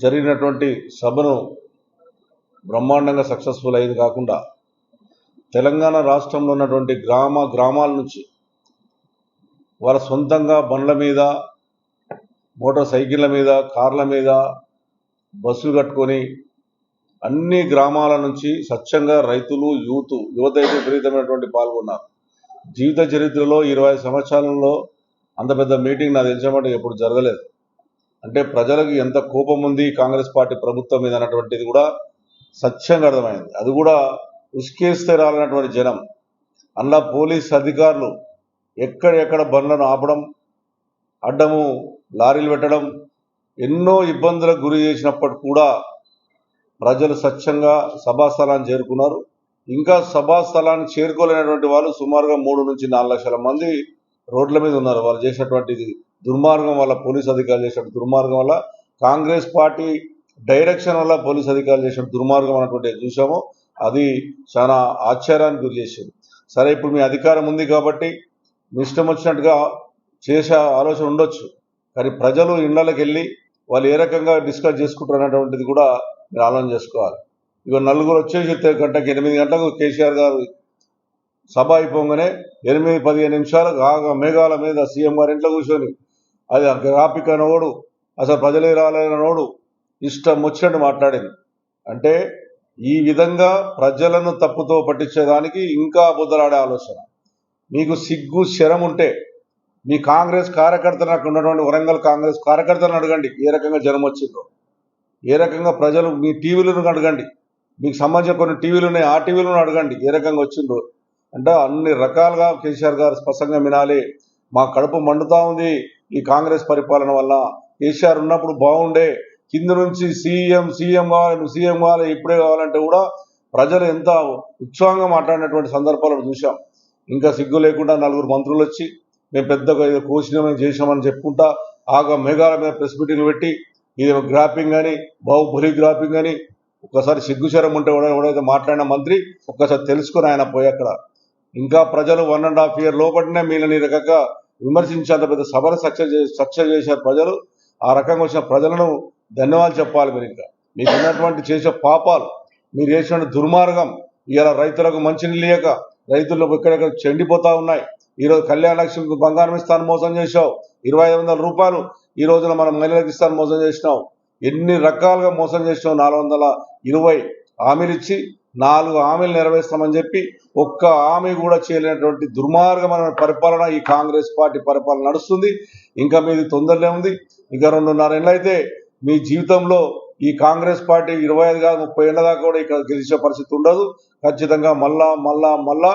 జరిగినటువంటి సభను బ్రహ్మాండంగా సక్సెస్ఫుల్ అయింది కాకుండా తెలంగాణ రాష్ట్రంలో ఉన్నటువంటి గ్రామ గ్రామాల నుంచి వాళ్ళ సొంతంగా బండ్ల మీద మోటార్ సైకిళ్ళ మీద కార్ల మీద బస్సులు కట్టుకొని అన్ని గ్రామాల నుంచి స్వచ్ఛంగా రైతులు యూత్ యువత అయితే విపరీతమైనటువంటి పాల్గొన్నారు. జీవిత చరిత్రలో ఇరవై సంవత్సరాలలో అంత పెద్ద మీటింగ్ నాకు తెలిసినమాట ఎప్పుడు జరగలేదు. అంటే ప్రజలకు ఎంత కోపం ఉంది కాంగ్రెస్ పార్టీ ప్రభుత్వం మీద అన్నటువంటిది కూడా సత్యంగా అర్థమైంది. అది కూడా ఉస్కేస్తే రాలన్నటువంటి జనం. అలా పోలీస్ అధికారులు ఎక్కడెక్కడ బండ్లను ఆపడం అడ్డము లారీలు పెట్టడం ఎన్నో ఇబ్బందులకు గురి చేసినప్పటికి కూడా ప్రజలు స్వచ్ఛంగా సభాస్థలాన్ని చేరుకున్నారు. ఇంకా సభాస్థలాన్ని చేరుకోలేనటువంటి వాళ్ళు సుమారుగా మూడు నుంచి నాలుగు లక్షల మంది రోడ్ల మీద ఉన్నారు. వాళ్ళు చేసినటువంటి దుర్మార్గం వల్ల పోలీస్ అధికారులు చేసిన దుర్మార్గం వల్ల కాంగ్రెస్ పార్టీ డైరెక్షన్ వల్ల పోలీస్ అధికారులు చేసిన దుర్మార్గం అన్నటువంటి చూసాము అది చాలా ఆశ్చర్యానికి గురి చేసింది. సరే ఇప్పుడు మీ అధికారం ఉంది కాబట్టి మీ ఇష్టం వచ్చినట్టుగా చేసే ఆలోచన ఉండొచ్చు. కానీ ప్రజలు ఇళ్ళకి వెళ్ళి వాళ్ళు ఏ రకంగా డిస్కస్ చేసుకుంటారు అనేటువంటిది కూడా మీరు ఆలోచన చేసుకోవాలి. ఇక నలుగురు వచ్చేసి గంటకి ఎనిమిది గంటలకు కేసీఆర్ గారు సభ అయిపోగానే ఎనిమిది పదిహేను నిమిషాలు ఆగా మేఘాల మీద సీఎం గారి ఇంట్లో కూర్చొని అది గ్రాఫిక్ అనవోడు అసలు ప్రజలే రాలేనోడు ఇష్టం వచ్చినట్టు మాట్లాడింది. అంటే ఈ విధంగా ప్రజలను తప్పుతో పట్టించేదానికి ఇంకా బుద్ధలాడే ఆలోచన. మీకు సిగ్గు శరం ఉంటే మీ కాంగ్రెస్ కార్యకర్తలు నాకు ఉన్నటువంటి వరంగల్ కాంగ్రెస్ కార్యకర్తలను అడగండి ఏ రకంగా జనం వచ్చిందో. ఏ రకంగా ప్రజలు మీ టీవీలను అడగండి మీకు సంబంధించిన కొన్ని టీవీలు ఉన్నాయి ఆ టీవీలను అడగండి ఏ రకంగా వచ్చిందో. అంటే అన్ని రకాలుగా కేసీఆర్ గారు స్పష్టంగా వినాలి. మా కడుపు మండుతా ఉంది ఈ కాంగ్రెస్ పరిపాలన వల్ల. కేసీఆర్ ఉన్నప్పుడు బాగుండే. కింద నుంచి సీఎం సీఎం కావాలి నువ్వు సీఎం కావాలి ఇప్పుడే కావాలంటే కూడా ప్రజలు ఎంత ఉత్సాహంగా మాట్లాడినటువంటి సందర్భాలను చూసాం ఇంకా సిగ్గు లేకుండా నలుగురు మంత్రులు వచ్చి మేము పెద్దగా ఏదో కోసినామని చేసామని చెప్పుకుంటా ఆగా మేఘాల మీద ప్రెస్ మీటింగ్లు పెట్టి ఇది గ్రాపింగ్ అని బాహుబలి గ్రాపింగ్ అని ఒక్కసారి సిగ్గుచరం ఉంటే కూడా ఎవడైతే మాట్లాడిన మంత్రి ఒక్కసారి తెలుసుకుని ఆయన పోయి అక్కడ ఇంకా ప్రజలు వన్ అండ్ హాఫ్ ఇయర్ లోపలనే మీలని రకంగా విమర్శించేంత పెద్ద సభను సక్సెస్ సక్సెస్ చేశారు ప్రజలు. ఆ రకంగా వచ్చిన ప్రజలను ధన్యవాదాలు చెప్పాలి మీరు ఇంకా. మీకు ఉన్నటువంటి చేసే పాపాలు మీరు చేసిన దుర్మార్గం ఇలా రైతులకు మంచినీళ్ళు లేక రైతులు ఎక్కడెక్కడ చెండిపోతా ఉన్నాయి. ఈరోజు కళ్యాణ లక్ష్మికి బంగారం ఇస్తాను మోసం చేశావు. ఇరవై ఐదు వందల రూపాయలు ఈ రోజున మనం మహిళలకు ఇస్తాను మోసం చేసినావు. ఎన్ని రకాలుగా మోసం చేసినావు? నాలుగు వందల ఇరవై హామీలు ఇచ్చి నాలుగు హామీలు నెరవేర్స్తామని చెప్పి ఒక్క హామీ కూడా చేయలేనటువంటి దుర్మార్గమైన పరిపాలన ఈ కాంగ్రెస్ పార్టీ పరిపాలన నడుస్తుంది. ఇంకా మీది తొందరలే ఉంది. ఇంకా రెండున్నర ఏళ్ళైతే మీ జీవితంలో ఈ కాంగ్రెస్ పార్టీ ఇరవై ఐదు కాదు ముప్పై ఏళ్ళ దాకా కూడా ఇక్కడ గెలిచే పరిస్థితి ఉండదు. ఖచ్చితంగా మళ్ళా మళ్ళా మళ్ళా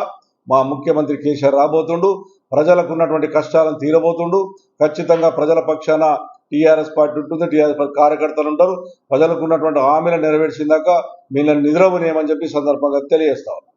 మా ముఖ్యమంత్రి కేసీఆర్ రాబోతుండు. ప్రజలకు ఉన్నటువంటి కష్టాలను తీరబోతుండు. ఖచ్చితంగా ప్రజల పక్షాన టీఆర్ఎస్ పార్టీ ఉంటుంది టీఆర్ఎస్ పార్టీ కార్యకర్తలు ఉంటారు ప్రజలకు ఉన్నటువంటి హామీలను నెరవేర్చిందాక మిమ్మల్ని నిద్రపోనేయమని చెప్పి సందర్భంగా తెలియజేస్తా ఉన్నాను.